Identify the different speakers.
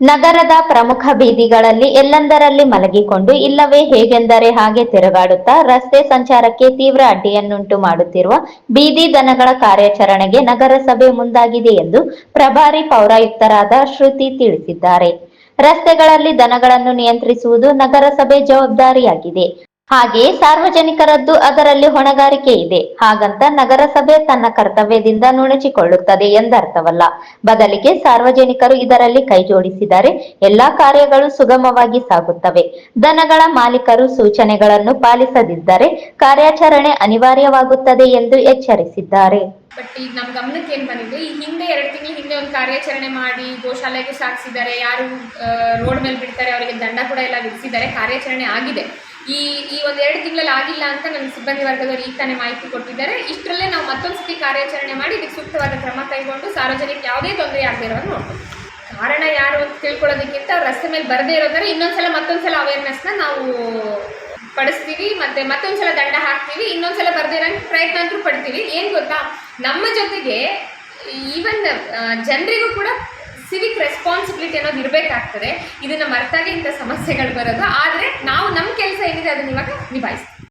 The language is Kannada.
Speaker 1: ನಗರದ ಪ್ರಮುಖ ಬೀದಿಗಳಲ್ಲಿ ಎಲ್ಲೆಂದರಲ್ಲಿ ಮಲಗಿಕೊಂಡು, ಇಲ್ಲವೇ ಹೇಗೆಂದರೆ ಹಾಗೆ ತಿರುಗಾಡುತ್ತಾ ರಸ್ತೆ ಸಂಚಾರಕ್ಕೆ ತೀವ್ರ ಅಡ್ಡಿಯನ್ನುಂಟು ಮಾಡುತ್ತಿರುವ ಬೀದಿ ದನಗಳ ಕಾರ್ಯಾಚರಣೆಗೆ ನಗರಸಭೆ ಮುಂದಾಗಿದೆ ಎಂದು ಪ್ರಭಾರಿ ಪೌರಾಯುಕ್ತರಾದ ಶ್ರುತಿ ತಿಳಿಸಿದ್ದಾರೆ. ರಸ್ತೆಗಳಲ್ಲಿ ದನಗಳನ್ನು ನಿಯಂತ್ರಿಸುವುದು ನಗರಸಭೆ ಜವಾಬ್ದಾರಿಯಾಗಿದೆ. ಹಾಗೆಯೇ ಸಾರ್ವಜನಿಕರದ್ದು ಅದರಲ್ಲಿ ಹೊಣೆಗಾರಿಕೆ ಇದೆ. ಹಾಗಂತ ನಗರಸಭೆ ತನ್ನ ಕರ್ತವ್ಯದಿಂದ ನುಣುಚಿಕೊಳ್ಳುತ್ತದೆ ಎಂದರ್ಥವಲ್ಲ. ಬದಲಿಗೆ ಸಾರ್ವಜನಿಕರು ಇದರಲ್ಲಿ ಕೈಜೋಡಿಸಿದರೆ ಎಲ್ಲಾ ಕಾರ್ಯಗಳು ಸುಗಮವಾಗಿ ಸಾಗುತ್ತವೆ. ದನಗಳ ಮಾಲೀಕರು ಸೂಚನೆಗಳನ್ನು ಪಾಲಿಸದಿದ್ದರೆ ಕಾರ್ಯಾಚರಣೆ ಅನಿವಾರ್ಯವಾಗುತ್ತದೆ ಎಂದು ಎಚ್ಚರಿಸಿದ್ದಾರೆ.
Speaker 2: ಬಟ್ ಈಗ ನಮ್ಮ ಗಮನಕ್ಕೆ ಏನು ಬಂದಿದೆ? ಈ ಹಿಂದೆ ಎರಡು ತಿಂಗಳ ಹಿಂದೆ ಒಂದು ಕಾರ್ಯಾಚರಣೆ ಮಾಡಿ ಗೋಶಾಲೆಗೆ ಸಾಗಿಸಿದ್ದಾರೆ ಯಾರು ರೋಡ್ ಮೇಲೆ ಬಿಡ್ತಾರೆ, ಅವರಿಗೆ ದಂಡ ಕೂಡ ಎಲ್ಲ ವಿಧಿಸಿದ್ದಾರೆ ಕಾರ್ಯಾಚರಣೆ ಆಗಿದೆ. ಈ ಈ ಒಂದು ಎರಡು ತಿಂಗಳಲ್ಲಿ ಆಗಿಲ್ಲ ಅಂತ ನಮ್ಮ ಸಿಬ್ಬಂದಿ ವರ್ಗದವರು ಈಗ ತಾನೇ ಮಾಹಿತಿ ಕೊಟ್ಟಿದ್ದಾರೆ. ಇಷ್ಟರಲ್ಲೇ ನಾವು ಮತ್ತೊಂದು ಸತಿ ಕಾರ್ಯಾಚರಣೆ ಮಾಡಿ ಇದಕ್ಕೆ ಸೂಕ್ತವಾದ ಕ್ರಮ ಕೈಗೊಂಡು ಸಾರ್ವಜನಿಕ ಯಾವುದೇ ತೊಂದರೆ ಆಗದೆ ಇರೋದು ಕಾರಣ ಯಾರು ಅಂತ ತಿಳ್ಕೊಳ್ಳೋದಕ್ಕಿಂತ ಅವ್ರು ರಸ್ತೆ ಮೇಲೆ ಬರದೇ ಇರೋದಾದ್ರೆ ಇನ್ನೊಂದ್ಸಲ ಮತ್ತೊಂದ್ಸಲ ಅವೇರ್ನೆಸ್ನ ನಾವು ಪಡಿಸ್ತೀವಿ, ಮತ್ತೆ ಮತ್ತೊಂದ್ಸಲ ದಂಡ ಹಾಕ್ತೀವಿ, ಇನ್ನೊಂದ್ಸಲ ಬರದೇ ಇರೋ ಪ್ರಯತ್ನ ಅಂತೂ ಪಡ್ತೀವಿ. ಏನು ಗೊತ್ತಾ? ನಮ್ಮ ಜೊತೆಗೆ ಈವನ್ ಜನರಿಗೂ ಕೂಡ ಸಿವಿಕ್ ರೆಸ್ಪಾನ್ಸಿಬಿಲಿಟಿ ಅನ್ನೋದು ಇರಬೇಕಾಗ್ತದೆ. ಇದನ್ನ ಮರ್ತಾಗಿ ಇಂಥ ಸಮಸ್ಯೆಗಳು ಬರೋದು. ಆದರೆ ನಾವು ನಮ್ಮ ಕೆಲಸ ಏನಿದೆ ಅದನ್ನು ಇವಾಗ ನಿಭಾಯಿಸ್ತೀವಿ.